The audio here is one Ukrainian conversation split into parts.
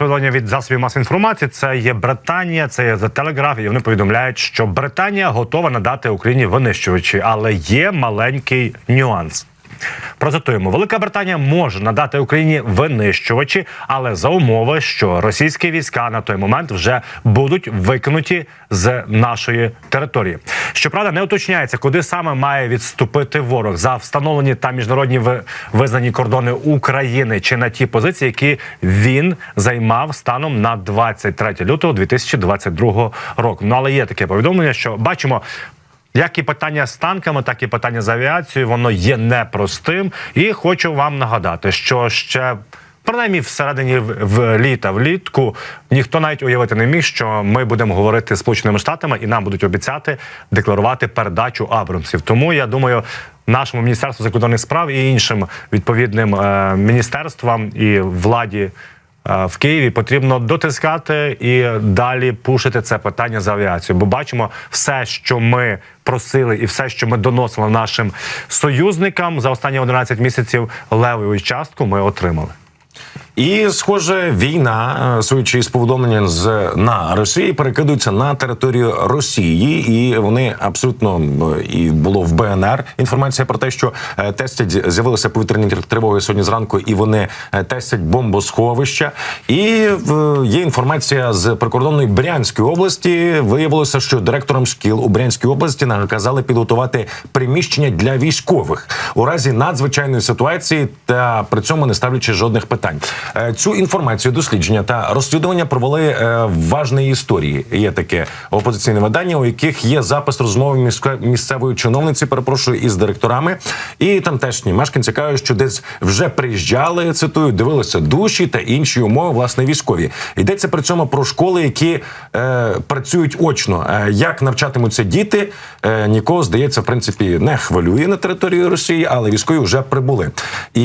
повідомлення від засобів масової інформації. Це є Британія, це є Telegraph, і вони повідомляють, що Британія готова надати Україні винищувачі, але є маленький нюанс. Процитуємо, Велика Британія може надати Україні винищувачі, але за умови, що російські війська на той момент вже будуть викинуті з нашої території. Щоправда, не уточняється, куди саме має відступити ворог за встановлені та міжнародні ви- визнані кордони України чи на ті позиції, які він займав станом на 23 лютого 2022 року. Ну але є таке повідомлення, що бачимо. Як і питання з танками, так і питання з авіацією, воно є непростим. І хочу вам нагадати, що ще принаймні всередині в, літа, влітку ніхто навіть уявити не міг, що ми будемо говорити з Сполученими Штатами і нам будуть обіцяти декларувати передачу Абрамсів. Тому я думаю. Нашому міністерству закордонних справ і іншим відповідним е, міністерствам і владі в Києві потрібно дотискати і далі пушити це питання за авіацію. Бо бачимо все, що ми просили, і все, що ми доносили нашим союзникам за останні 11 місяців, левою частку ми отримали. І, схоже, війна, е, судячи з повідомлення з на Росії, перекидується на територію Росії, і вони абсолютно і було в БНР інформація про те, що е, тестять з'явилися повітряні тривоги сьогодні зранку, і вони е, тестять бомбосховища. І є інформація з прикордонної Брянської області. Виявилося, що директорам шкіл у Брянській області наказали підготувати приміщення для військових у разі надзвичайної ситуації, та при цьому не ставлячи жодних питань. Е, Цю інформацію, дослідження та розслідування провели е, важної історії. Є таке опозиційне видання, у яких є запис розмови місцевої чиновниці, перепрошую, із директорами. І тамтешні мешканці кажуть, що десь вже приїжджали, цитую, дивилися душі та інші умови, власне, військові. Йдеться при цьому про школи, які е, працюють очно. Е, як навчатимуться діти, е, нікого здається, в принципі, не хвилює на території Росії, але військові вже прибули. І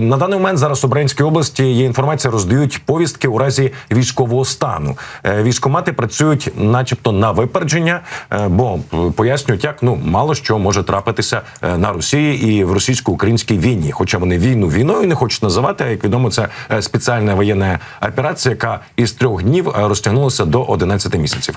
на даний момент зараз у Брянській області є інформація, роздають повістки у разі військового стану. Е, Військомати працюють, начебто, на випередження, е, бо пояснюють, як ну мало що може трапитися е, на Росії і в російсько-українській війні. Хоча вони війну війною не хочуть називати, а як відомо, це спеціальна воєнна операція, яка із трьох днів розтягнулася до 11 місяців.